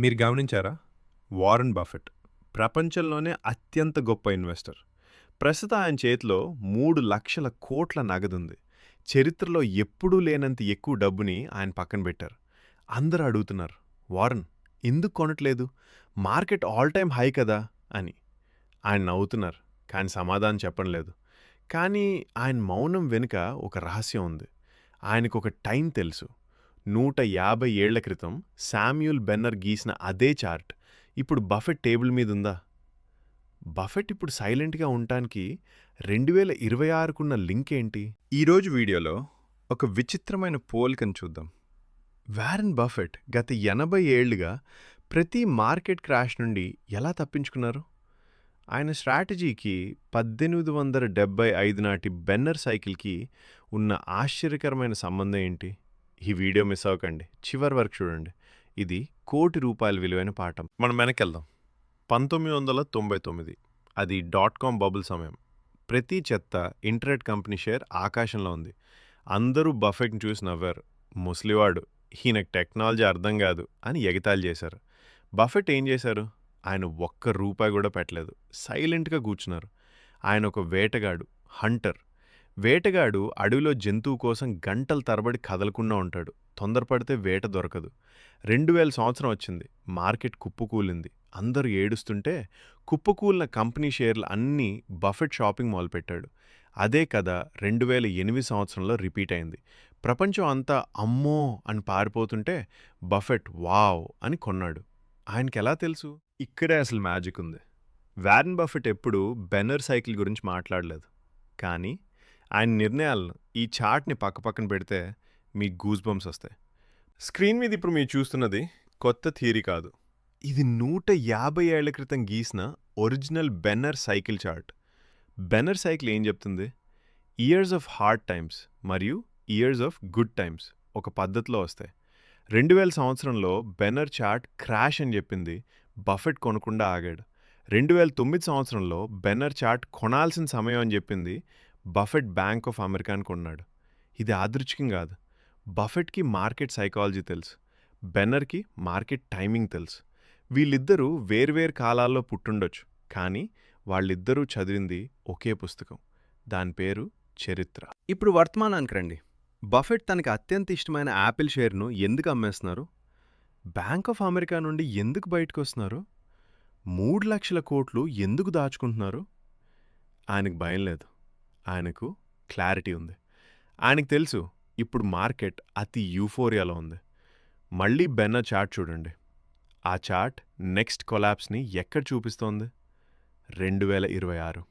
మీరు గమనించారా? Warren Buffett ప్రపంచంలోనే అత్యంత గొప్ప ఇన్వెస్టర్. ప్రస్తుతం ఆయన చేతిలో మూడు లక్షల కోట్ల నగదుంది. చరిత్రలో ఎప్పుడూ లేనంత ఎక్కువ డబ్బుని ఆయన పక్కన పెట్టారు. అందరూ అడుగుతున్నారు వారన్ ఎందుకు కొనట్లేదు? మార్కెట్ ఆల్ టైమ్ హై కదా? అని. ఆయన నవ్వుతున్నారు కానీ సమాధానం చెప్పడం లేదు. కానీ ఆయన మౌనం వెనుక ఒక రహస్యం ఉంది. ఆయనకు ఒక టైం తెలుసు. నూట యాభై ఏళ్ళ క్రితం శామ్యూల్ బెన్నర్ గీసిన అదే చార్ట్ ఇప్పుడు బఫెట్ టేబుల్ మీద ఉందా బఫెట్ ఇప్పుడు సైలెంట్గా ఉండటానికి రెండు వేల ఇరవై ఆరుకున్న లింక్ ఏంటి? ఈరోజు వీడియోలో ఒక విచిత్రమైన పోలికను చూద్దాం. వారెన్ బఫెట్ గత ఎనభై ఏళ్ళుగా ప్రతి మార్కెట్ క్రాష్ నుండి ఎలా తప్పించుకున్నారు? ఆయన స్ట్రాటజీకి పద్దెనిమిది వందల డెబ్బై ఐదు నాటి బెన్నర్ సైకిల్కి ఉన్న ఆశ్చర్యకరమైన సంబంధం ఏంటి? ఈ వీడియో మిస్ అవ్వకండి. చివరి వరకు చూడండి. ఇది కోటి రూపాయల విలువైన పాఠం. మనం వెనకెళ్దాం. పంతొమ్మిది వందల తొంభై తొమ్మిది. అది డాట్ కామ్ బబుల్ సమయం. ప్రతి చెత్త ఇంటర్నెట్ కంపెనీ షేర్ ఆకాశంలో ఉంది. అందరూ బఫెట్ని చూసి నవ్వారు. ముసలివాడు ఈయనకు టెక్నాలజీ అర్థం కాదు అని ఎగతాళి చేశారు. బఫెట్ ఏం చేశారు? ఆయన ఒక్క రూపాయి కూడా పెట్టలేదు. సైలెంట్గా కూర్చున్నారు. ఆయన ఒక వేటగాడు హంటర్. వేటగాడు అడవిలో జంతువు కోసం గంటల తరబడి కదలకుండా ఉంటాడు. తొందరపడితే వేట దొరకదు. రెండు వేల సంవత్సరం వచ్చింది. మార్కెట్ కుప్పకూలింది. అందరూ ఏడుస్తుంటే కుప్పకూలిన కంపెనీ షేర్లు అన్నీ బఫెట్ షాపింగ్ మొదలుపెట్టాడు అదే కథ రెండు వేల ఎనిమిది సంవత్సరంలో రిపీట్ అయింది. ప్రపంచం అంతా అమ్మో అని పారిపోతుంటే బఫెట్ వావ్ అని కొన్నాడు. ఆయనకి ఎలా తెలుసు? ఇక్కడే అసలు మ్యాజిక్ ఉంది. వారన్ బఫెట్ ఎప్పుడూ బెన్నర్ సైకిల్ గురించి మాట్లాడలేదు. కానీ ఆయన నిర్ణయాలను ఈ చార్ట్ని పక్కపక్కన పెడితే మీ గూస్ బంప్స్ వస్తాయి. స్క్రీన్ మీద ఇప్పుడు మీరు చూస్తున్నది కొత్త థియరీ కాదు. ఇది నూట యాభై ఏళ్ళ క్రితం గీసిన original Benner cycle chart Benner cycle ఏం చెప్తుంది? ఇయర్స్ ఆఫ్ హార్డ్ టైమ్స్ మరియు ఇయర్స్ ఆఫ్ గుడ్ టైమ్స్ ఒక పద్ధతిలో వస్తాయి. రెండు వేల సంవత్సరంలో బెన్నర్ చార్ట్ క్రాష్ అని చెప్పింది బఫెట్ కొనకుండా ఆగాడు. రెండు వేల తొమ్మిది సంవత్సరంలో బెన్నర్ చార్ట్ కొనాల్సిన సమయం అని చెప్పింది బఫెట్ బ్యాంక్ ఆఫ్ అమెరికాని కొన్నాడు. ఇది ఆదృచ్ఛికం కాదు. బఫెట్కి మార్కెట్ సైకాలజీ తెలుసు. బెన్నర్కి మార్కెట్ టైమింగ్ తెలుసు. వీళ్ళిద్దరూ వేర్వేరు కాలాల్లో పుట్టుండొచ్చు. కానీ వాళ్ళిద్దరూ చదివింది ఒకే పుస్తకం. దాని పేరు చరిత్ర. ఇప్పుడు వర్తమానానికి రండి. బఫెట్ తనకి అత్యంత ఇష్టమైన యాపిల్ షేర్ను ఎందుకు అమ్మేస్తున్నారు? బ్యాంక్ ఆఫ్ అమెరికా నుండి ఎందుకు బయటకు వస్తున్నారు మూడు లక్షల కోట్లు ఎందుకు దాచుకుంటున్నారు? ఆయనకు భయం లేదు. ఆయనకు క్లారిటీ ఉంది. ఆయనకు తెలుసు ఇప్పుడు మార్కెట్ అతి యూఫోరియాలో ఉంది. మళ్ళీ బెన్న చార్ట్ చూడండి. ఆ చార్ట్ నెక్స్ట్ కొలాప్స్ని ఎక్కడ చూపిస్తోంది? రెండు వేల ఇరవై ఆరు.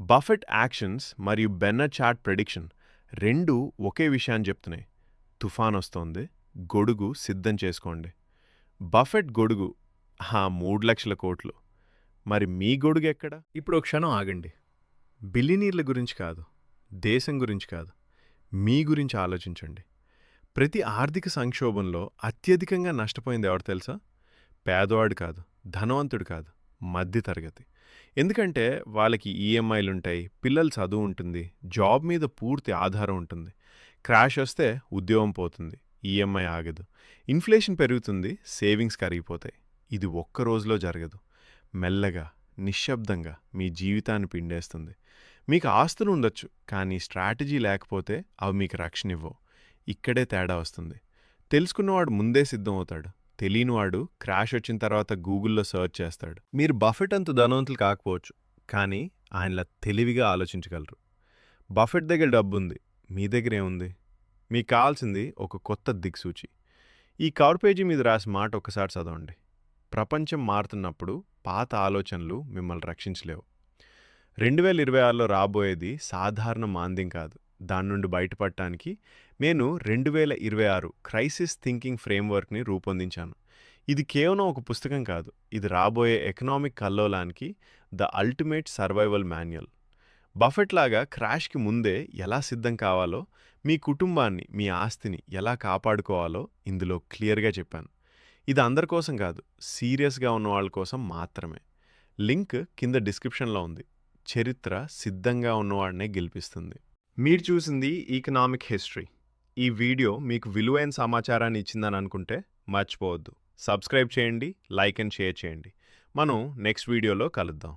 బఫెట్ యాక్షన్స్ మరియు బెన్న చార్ట్ ప్రెడిక్షన్ రెండు ఒకే విషయాన్ని చెప్తున్నాయి. తుఫాన్ వస్తోంది గొడుగు సిద్ధం చేసుకోండి. బఫెట్ గొడుగు మూడు లక్షల కోట్లు. మరి మీ గొడుగు ఎక్కడ? ఇప్పుడు ఒక క్షణం ఆగండి. బిలినీర్ల గురించి కాదు దేశం గురించి కాదు. మీ గురించి ఆలోచించండి. ప్రతి ఆర్థిక సంక్షోభంలో అత్యధికంగా నష్టపోయింది ఎవరు తెలుసా? పేదవాడు కాదు ధనవంతుడు కాదు మధ్యతరగతి. ఎందుకంటే వాళ్ళకి ఈఎంఐలు ఉంటాయి పిల్లల చదువు ఉంటుంది జాబ్ మీద పూర్తి ఆధారం ఉంటుంది. క్రాష్ వస్తే ఉద్యోగం పోతుంది ఈఎంఐ ఆగదు. ఇన్ఫ్లేషన్ పెరుగుతుంది సేవింగ్స్ కరిగిపోతాయి. ఇది ఒక్క రోజులో జరగదు. మెల్లగా నిశ్శబ్దంగా మీ జీవితాన్ని పిండేస్తుంది. మీకు ఆస్తులు ఉండొచ్చు కానీ స్ట్రాటజీ లేకపోతే అవి మీకు రక్షణ ఇవ్వవు ఇక్కడే తేడా వస్తుంది. తెలుసుకున్నవాడు ముందే సిద్ధం అవుతాడు తెలియనివాడు క్రాష్ వచ్చిన తర్వాత గూగుల్లో సెర్చ్ చేస్తాడు. మీరు బఫెట్ అంత ధనవంతులు కాకపోవచ్చు కానీ ఆయనలా తెలివిగా ఆలోచించగలరు. బఫెట్ దగ్గర డబ్బు ఉంది మీ దగ్గర ఏముంది? మీకు కావాల్సింది ఒక కొత్త దిక్సూచి. ఈ కవర్ పేజీ మీద రాసి మాట ఒకసారి చదవండి. ప్రపంచం మారుతున్నప్పుడు పాత ఆలోచనలు మిమ్మల్ని రక్షించలేవు. రెండు వేల ఇరవై ఆరులో రాబోయేది సాధారణ మాంద్యం కాదు. దాని నుండి బయటపడటానికి నేను రెండు వేల ఇరవై ఆరు క్రైసిస్ థింకింగ్ ఫ్రేమ్వర్క్ని రూపొందించాను. ఇది కేవలం ఒక పుస్తకం కాదు. ఇది రాబోయే economic కల్లోలానికి the ultimate survival manual. Buffett లాగా క్రాష్కి ముందే ఎలా సిద్ధం కావాలో మీ కుటుంబాన్ని మీ ఆస్తిని ఎలా కాపాడుకోవాలో ఇందులో క్లియర్గా చెప్పాను. ఇది అందరి కోసం కాదు సీరియస్గా ఉన్న వాళ్ళ కోసం మాత్రమే. లింక్ కింద డిస్క్రిప్షన్లో ఉంది. చరిత్ర సిద్ధంగా ఉన్నవాడినే గెలిపిస్తుంది. మీరు చూసింది ఈకనామిక్ హిస్టరీ ఈ వీడియో మీకు విలువైన సమాచారాన్ని ఇచ్చిందని అనుకుంటే మర్చిపోవద్దు. సబ్స్క్రైబ్ చేయండి లైక్ అండ్ షేర్ చేయండి. మనం నెక్స్ట్ వీడియోలో కలుద్దాం.